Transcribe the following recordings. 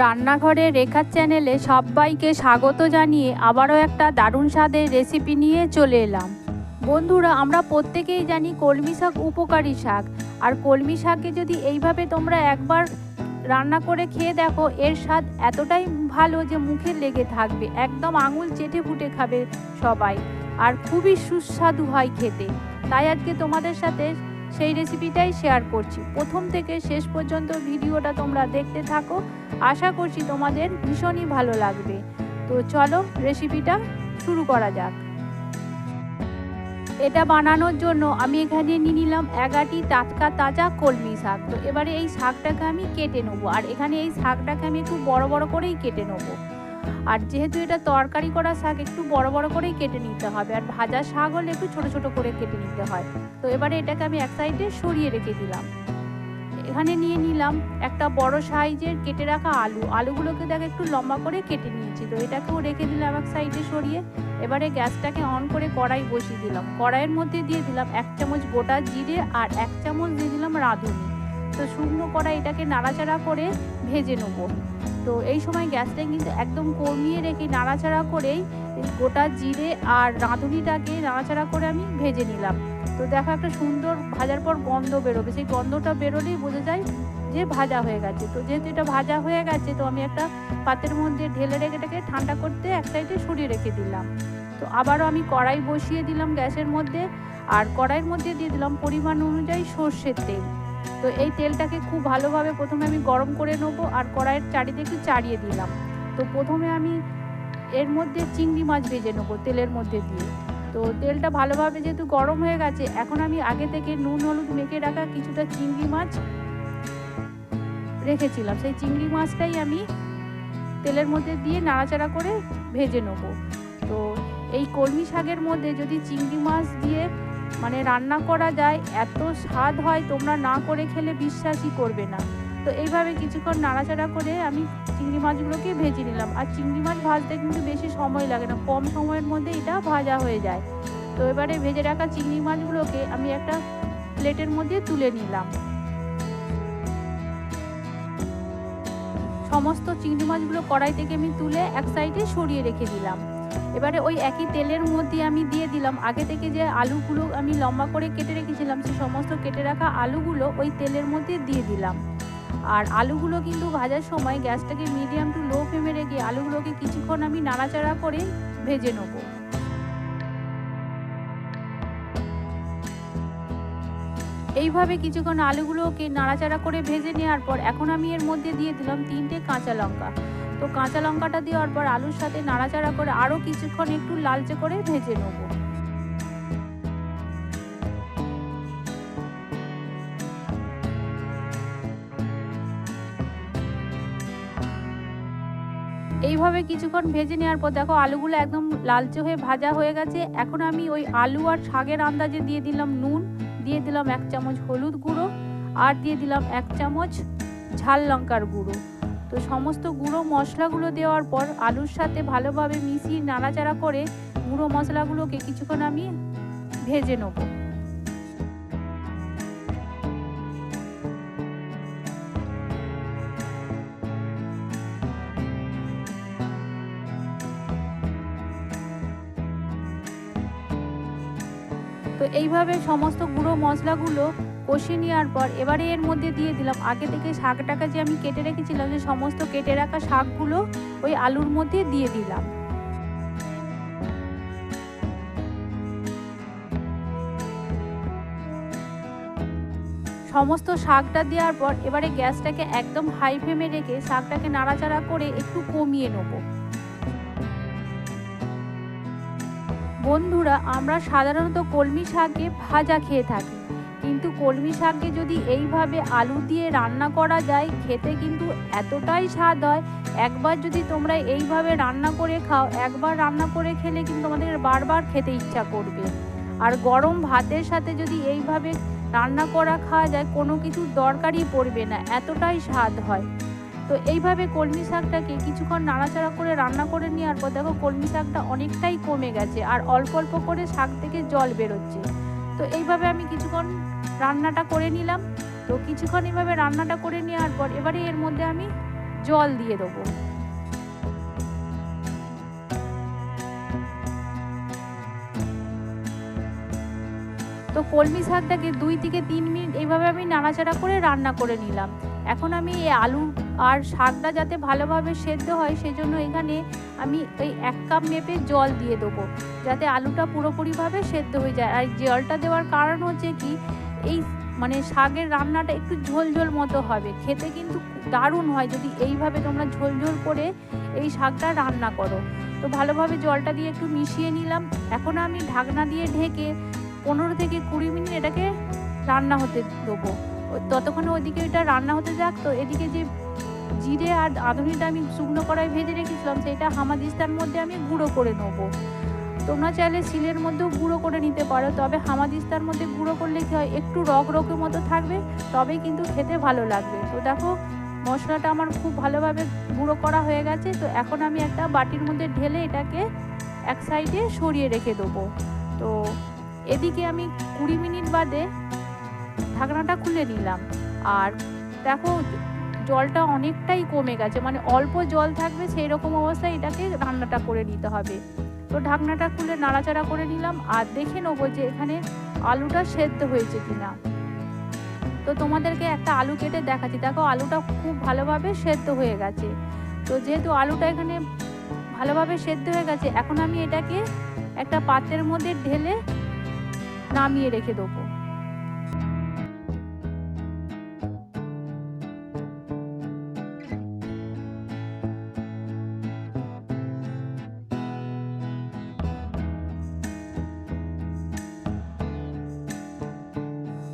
রান্নাঘরে রেখার চ্যানেলে সবাইকে স্বাগত জানিয়ে আবারও একটা দারুণ স্বাদের রেসিপি নিয়ে চলে এলাম। বন্ধুরা, আমরা প্রত্যেকেই জানি কলমি শাক উপকারী শাক। আর কলমি শাককে যদি এইভাবে তোমরা একবার রান্না করে খেয়ে দেখো, এর স্বাদ এতটাই ভালো যে মুখে লেগে থাকবে, একদম আঙুল চেটে ফুটে খাবে সবাই। আর খুবই সুস্বাদু হয় খেতে। তাই আজকে তোমাদের সাথে সেই রেসিপিটাই শেয়ার করছি। প্রথম থেকে শেষ পর্যন্ত ভিডিওটা তোমরা দেখতে থাকো। আশা করছি তোমাদের ভীষণই ভালো লাগবে। তো চলো রেসিপিটা শুরু করা যাক। এটা বানানোর জন্য আমি এখানে নিয়ে নিলাম এগাটি টাটকা তাজা কলমি শাক। তো এবারে এই শাকটাকে আমি কেটে নেব। আর এখানে এই শাকটাকে আমি একটু বড় বড় করেই কেটে নেব। আর যেহেতু এটা তরকারি করা শাক, একটু বড় বড় করেই কেটে নিতে হবে। আর ভাজা শাক হলে একটু ছোট ছোট করে কেটে নিতে হয়। তো এবারে এটাকে আমি এক সাইডে সরিয়ে রেখে দিলাম। এখানে নিয়ে নিলাম একটা বড় সাইজের কেটে রাখা আলু। আলুগুলোকে দেখ একটু লম্বা করে কেটে নিয়েছি। তো এটাকেও রেখে দিলাম এক সাইডে সরিয়ে। এবারে গ্যাসটাকে অন করে কড়াই বসিয়ে দিলাম। কড়াইয়ের মধ্যে দিয়ে দিলাম এক চামচ গোটা জিরে আর এক চামচ দিয়ে দিলাম রাঁধুনি। তো শুকনো কড়াই এটাকে নাড়াচাড়া করে ভেজে নেব। তো এই সময় গ্যাসটা কিন্তু একদম কমিয়ে রেখে নাড়াচাড়া করেই গোটা জিরে আর রাঁধুনিটাকে নাড়াচাড়া করে আমি ভেজে নিলাম। তো দেখো একটা সুন্দর ভাজার পর গন্ধ বেরোবে। সেই গন্ধটা বেরোলেই বোঝা যায় যে ভাজা হয়ে গেছে। তো যেহেতু এটা ভাজা হয়ে গেছে, তো আমি একটা পাতের মধ্যে ঢেলে রেখে এটাকে ঠান্ডা করতে এক সাইডে সরিয়ে রেখে দিলাম। তো আবারও আমি কড়াই বসিয়ে দিলাম গ্যাসের মধ্যে। আর কড়াইয়ের মধ্যে দিয়ে দিলাম পরিমাণ অনুযায়ী সর্ষের তেল। তো এই তেলটাকে খুব ভালোভাবে প্রথমে আমি গরম করে নেব আর কড়াইয়ের চারিদিকে চাড়িয়ে দিলাম। তো প্রথমে আমি এর মধ্যে চিংড়ি মাছ ভেজে নেব তেলের মধ্যে দিয়ে। তো তেলটা ভালোভাবে যেহেতু গরম হয়ে গেছে, এখন আমি আগে থেকে নুন, হলুদ মেখে রাখা কিছুটা চিংড়ি মাছ রেখেছিলাম। সেই চিংড়ি মাছটাই আমি তেলের মধ্যে দিয়ে নাড়াচাড়া করে ভেজে নেব। তো এই কলমি শাকের মধ্যে যদি চিংড়ি মাছ দিয়ে মানে রান্না করা যায়, এত স্বাদ হয় তোমরা না করে খেলে বিশ্বাসই করবে না। তো এইভাবে কিছুক্ষণ নাড়াচাড়া করে আমি চিংড়ি মাছগুলোকে ভেজে নিলাম। আর চিংড়ি মাছ ভাজতে কিন্তু বেশি সময় লাগে না, কম সময়ের মধ্যে এটা ভাজা হয়ে যায়। তো এবারে ভেজে রাখা চিংড়ি মাছগুলোকে আমি একটা প্লেটের মধ্যে তুলে নিলাম। সমস্ত চিংড়ি মাছগুলো কড়াই থেকে আমি তুলে এক সাইডে সরিয়ে রেখে দিলাম। এবারে ওই একই তেলের মধ্যে আমি দিয়ে দিলাম। আগে থেকে যে আলুগুলো আমি লম্বা করে কেটে রেখেছিলাম সেই সমস্ত কেটে রাখা আলুগুলো ওই তেলের মধ্যে দিয়ে দিলাম। আর আলুগুলো কিন্তু ভাজার সময় গ্যাসটাকে মিডিয়াম টু লো ফ্লেমে রেখে আলুগুলোকে কিছুক্ষণ আমি নাড়াচাড়া করে ভেজে নেব। এইভাবে কিছুক্ষণ আলুগুলোকে নাড়াচাড়া করে ভেজে নেওয়ার পর এখন আমি এর মধ্যে দিয়ে দিলাম তিনটে কাঁচা লঙ্কা। তো কাঁচা লঙ্কাটা দেওয়ার পর আলুর সাথে নাড়াচাড়া করে আরও কিছুক্ষণ একটু লালচে করে ভেজে নেব। এইভাবে কিছুক্ষণ ভেজে নেওয়ার পর দেখো আলুগুলো একদম লালচে হয়ে ভাজা হয়ে গেছে। এখন আমি ওই আলু আর শাকের আন্দাজে দিয়ে দিলাম নুন, দিয়ে দিলাম এক চামচ হলুদ গুঁড়ো আর দিয়ে দিলাম এক চামচ ঝাল লঙ্কার গুঁড়ো। তো সমস্ত গুঁড়ো মশলাগুলো দেওয়ার পর আলুর সাথে ভালোভাবে মিশিয়ে নাড়াচাড়া করে গুঁড়ো মশলাগুলোকে কিছুক্ষণ আমি ভেজে নেব। তো এইভাবে সমস্ত গুঁড়ো মশলাগুলো কষিয়ে নেওয়ার পর এবারে এর মধ্যে দিয়ে দিলাম। আগে থেকে শাকটাকে যে আমি কেটে রেখেছিলাম, যে সমস্ত কেটে রাখা শাকগুলো ওই আলুর মধ্যে দিয়ে দিলাম। সমস্ত শাকটা দেওয়ার পর এবারে গ্যাসটাকে একদম হাই ফ্লেমে রেখে শাকটাকে নাড়াচাড়া করে একটু কমিয়ে নেব। বন্ধুরা, আমরা সাধারণত কলমি শাকে ভাজা খেয়ে থাকি। কিন্তু কলমি শাককে যদি এইভাবে আলু দিয়ে রান্না করা যায়, খেতে কিন্তু এতটাই স্বাদ হয়। একবার যদি তোমরা এইভাবে রান্না করে খাও, একবার রান্না করে খেলে কিন্তু তোমাদের বারবার খেতে ইচ্ছা করবে। আর গরম ভাতের সাথে যদি এইভাবে রান্না করা খাওয়া যায়, কোনো কিছু দরকারই পড়বে না, এতটাই স্বাদ হয়। তো এইভাবে কলমি শাকটাকে কিছুক্ষণ নাড়াচাড়া করে রান্না করে নেওয়ার পর দেখো কলমি শাকটা অনেকটাই কমে গেছে, আর অল্প অল্প করে শাক থেকে জল বেরোচ্ছে। তো এইভাবে আমি কিছুক্ষণ রান্নাটা করে নিলাম। তো কিছুক্ষণ এভাবে রান্নাটা করে নেওয়ার পর এবারে এর মধ্যে আমি জল দিয়ে দেবো। তো কলমি শাকটাকে দুই থেকে তিন মিনিট এইভাবে আমি নাড়াচাড়া করে রান্না করে নিলাম। এখন আমি এই আলু আর শাকটা যাতে ভালোভাবে সেদ্ধ হয় সেজন্য এখানে আমি ওই এক কাপ মেপে জল দিয়ে দেবো। যাতে আলুটা পুরোপুরিভাবে সেদ্ধ হয়ে যায়। আর জলটা দেওয়ার কারণ হচ্ছে কি এই মানে শাকের রান্নাটা একটু ঝোল ঝোল মতো হবে। খেতে কিন্তু দারুণ হয় যদি এইভাবে তোমরা ঝোল ঝোল করে এই শাকটা রান্না করো। তো ভালোভাবে জলটা দিয়ে একটু মিশিয়ে নিলাম। এখন আমি ঢাকনা দিয়ে ঢেকে পনেরো থেকে কুড়ি মিনিট এটাকে রান্না হতে দেবো। ততক্ষণে ওইদিকে এটা রান্না হতে যাক। তো এদিকে যে জিরে আর আধুনিটা আমি শুকনো কড়াই ভেজে রেখেছিলাম সেটা হামাদিস্তার মধ্যে আমি গুঁড়ো করে নেব। তোমরা চাইলে শিলের মধ্যেও গুঁড়ো করে নিতে পারো, তবে হামাদিস্তার মধ্যে গুঁড়ো করলে কী হয়, একটু রক রকের মতো থাকবে, তবেই কিন্তু খেতে ভালো লাগবে। তো দেখো, মশলাটা আমার খুব ভালোভাবে গুঁড়ো করা হয়ে গেছে, তো এখন আমি একটা বাটির মধ্যে ঢেলে এটাকে এক সাইডে সরিয়ে রেখে দেবো। তো এদিকে আমি কুড়ি মিনিট বাদে ঢাকনাটা খুলে নিলাম। আর দেখো, জলটা অনেকটাই কমে গেছে মানে অল্প জল থাকবে সেই রকম অবস্থায় এটাকে রান্নাটা করে নিতে হবে। তো ঢাকনাটা খুলে নাড়াচাড়া করে নিলাম আর দেখে নেব যে এখানে আলুটা সেদ্ধ হয়েছে কিনা। তো তোমাদেরকে একটা আলু কেটে দেখাচ্ছি। দেখো আলুটা খুব ভালোভাবে সেদ্ধ হয়ে গেছে। তো যেহেতু আলুটা এখানে ভালোভাবে সেদ্ধ হয়ে গেছে, এখন আমি এটাকে একটা পাত্রের মধ্যে ঢেলে নামিয়ে রেখে দেবো।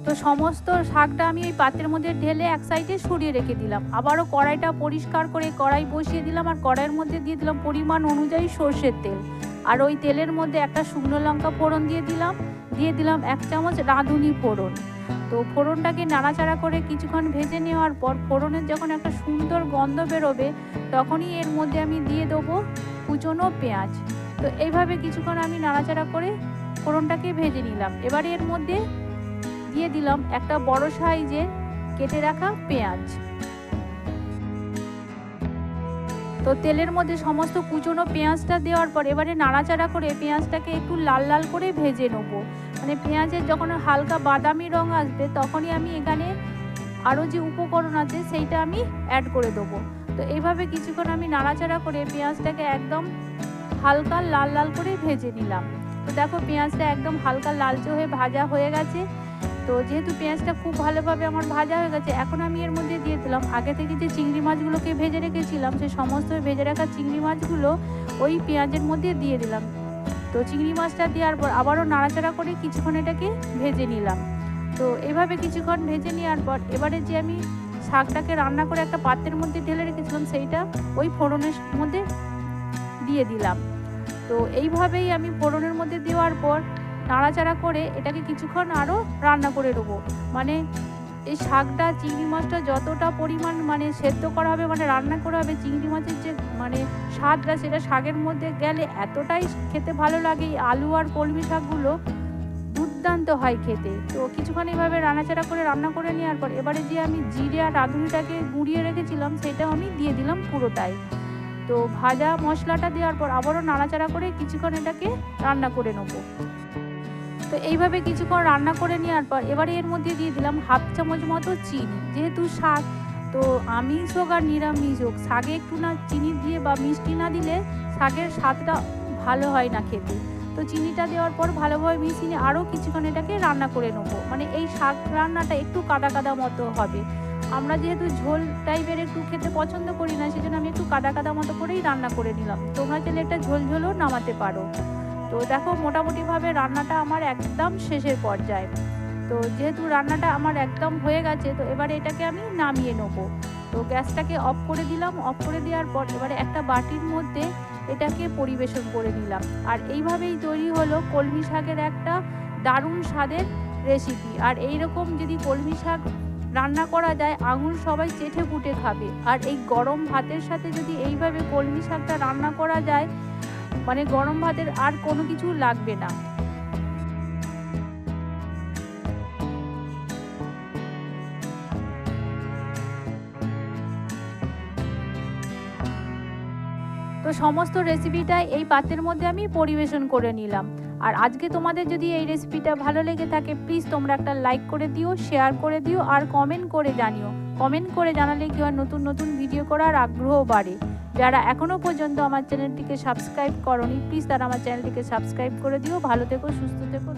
তো সমস্ত শাকটা আমি ওই পাত্রের মধ্যে ঢেলে এক সাইডে সরিয়ে রেখে দিলাম। আবারও কড়াইটা পরিষ্কার করে কড়াই বসিয়ে দিলাম আর কড়াইয়ের মধ্যে দিয়ে দিলাম পরিমাণ অনুযায়ী সর্ষের তেল। আর ওই তেলের মধ্যে একটা শুকনো লঙ্কা ফোড়ন দিয়ে দিলাম। দিয়ে দিলাম এক চামচ রাঁধুনি ফোড়ন। তো ফোড়নটাকে নাড়াচাড়া করে কিছুক্ষণ ভেজে নেওয়ার পর ফোড়নের যখন একটা সুন্দর গন্ধ বেরোবে, তখনই এর মধ্যে আমি দিয়ে দেবো কুচনো পেঁয়াজ। তো এইভাবে কিছুক্ষণ আমি নাড়াচাড়া করে ফোড়নটাকে ভেজে নিলাম। এবারে এর মধ্যে দিয়ে দিলাম একটা বড় সাইজের কেটে রাখা পেঁয়াজ। তো তেলের মধ্যে সমস্ত কুচনো পেঁয়াজটা দেওয়ার পর এবারে নাড়াচাড়া করে পেঁয়াজটাকে একটু লাল লাল করে ভেজে নেব। মানে পেঁয়াজের যখন হালকা বাদামি রং আসবে তখনই আমি এখানে আরও যে উপকরণ আছে সেইটা আমি অ্যাড করে দেবো। তো এইভাবে কিছুক্ষণ আমি নাড়াচাড়া করে পেঁয়াজটাকে একদম হালকা লাল লাল করে ভেজে নিলাম। তো দেখো পেঁয়াজটা একদম হালকা লালচে হয়ে ভাজা হয়ে গেছে। তো যেহেতু পেঁয়াজটা খুব ভালোভাবে আমার ভাজা হয়ে গেছে, এখন আমি এর মধ্যে দিয়ে দিলাম। আগে থেকে যে চিংড়ি মাছগুলোকে ভেজে রেখেছিলাম সেই সমস্ত ভেজে রাখা চিংড়ি মাছগুলো ওই পেঁয়াজের মধ্যে দিয়ে দিলাম। তো চিংড়ি মাছটা দেওয়ার পর আবারও নাড়াচাড়া করে কিছুক্ষণ এটাকে ভেজে নিলাম। তো এভাবে কিছুক্ষণ ভেজে নেওয়ার পর এবারে যে আমি শাকটাকে রান্না করে একটা পাত্রের মধ্যে ঢেলে রেখেছিলাম, সেইটা ওই ফোড়নের মধ্যে দিয়ে দিলাম। তো এইভাবেই আমি ফোড়নের মধ্যে দেওয়ার পর নাড়াচাড়া করে এটাকে কিছুক্ষণ আরও রান্না করে নেব। মানে এই শাকটা, চিংড়ি মাছটা যতটা পরিমাণ মানে সেদ্ধ করা হবে মানে রান্না করা হবে, চিংড়ি মাছের যে মানে স্বাদটা, সেটা শাকের মধ্যে গেলে এতটাই খেতে ভালো লাগে এই আলু আর কলমি শাকগুলো, দুর্দান্ত হয় খেতে। তো কিছুক্ষণ এইভাবে রান্নাচাড়া করে রান্না করে নেওয়ার পর, এবারে যে আমি জিরে আর রাঁধুনিটাকে গুঁড়িয়ে রেখেছিলাম সেটাও আমি দিয়ে দিলাম পুরোটাই। তো ভাজা মশলাটা দেওয়ার পর আবারও নাড়াচাড়া করে কিছুক্ষণ এটাকে রান্না করে নেব। তো এইভাবে কিছুক্ষণ রান্না করে নেওয়ার পর এবারে এর মধ্যে দিয়ে দিলাম হাফ চামচ মতো চিনি, যেহেতু শাক, তো আমিষ হোক আর নিরামিষ হোক, শাকে একটু না চিনি দিয়ে বা মিষ্টি না দিলে শাকের স্বাদটা ভালো হয় না খেতে। তো চিনিটা দেওয়ার পর ভালোভাবে মিশিয়ে আরও কিছুক্ষণ এটাকে রান্না করে নেব। মানে এই শাক রান্নাটা একটু কাদা কাদা মতো হবে। আমরা যেহেতু ঝোল টাইপের একটু খেতে পছন্দ করি না, সেজন্য আমি একটু কাদা কাদা মতো করেই রান্না করে নিলাম। তোমরা চাইলে একটা ঝোল ঝোলও নামাতে পারো। তো দেখো, মোটামুটিভাবে রান্নাটা আমার একদম শেষের পর্যায়ে। তো যেহেতু রান্নাটা আমার একদম হয়ে গেছে, তো এবারে এটাকে আমি নামিয়ে নেব। তো গ্যাসটাকে অফ করে দিলাম। অফ করে দেওয়ার পর এবারে একটা বাটির মধ্যে এটাকে পরিবেশন করে নিলাম। আর এইভাবেই তৈরি হলো কলমি শাকের একটা দারুণ স্বাদের রেসিপি আর এই রকম যদি কলমি শাক রান্না করা যায় আঙুল সবাই চেটে পুটে খাবে। আর এই গরম ভাতের সাথে যদি এইভাবে কলমি শাকটা রান্না করা যায় মানে গরম ভাতের আর কোনো কিছু লাগবে না। তো সমস্ত রেসিপিটাই এই পাত্রের মধ্যে আমি পরিবেশন করে নিলাম। আর আজকে তোমাদের যদি এই রেসিপিটা ভালো লেগে থাকে প্লিজ তোমরা একটা লাইক করে দিও শেয়ার করে দিও, আর কমেন্ট করে জানিও। কমেন্ট করে জানালে কি হয়, নতুন নতুন ভিডিও করার আগ্রহ বাড়ে। যারা এখনও পর্যন্ত আমার চ্যানেলটিকে সাবস্ক্রাইব করনি প্লিজ তারা আমার চ্যানেলটিকে সাবস্ক্রাইব করে দিও। ভালো থেকো, সুস্থ থেকো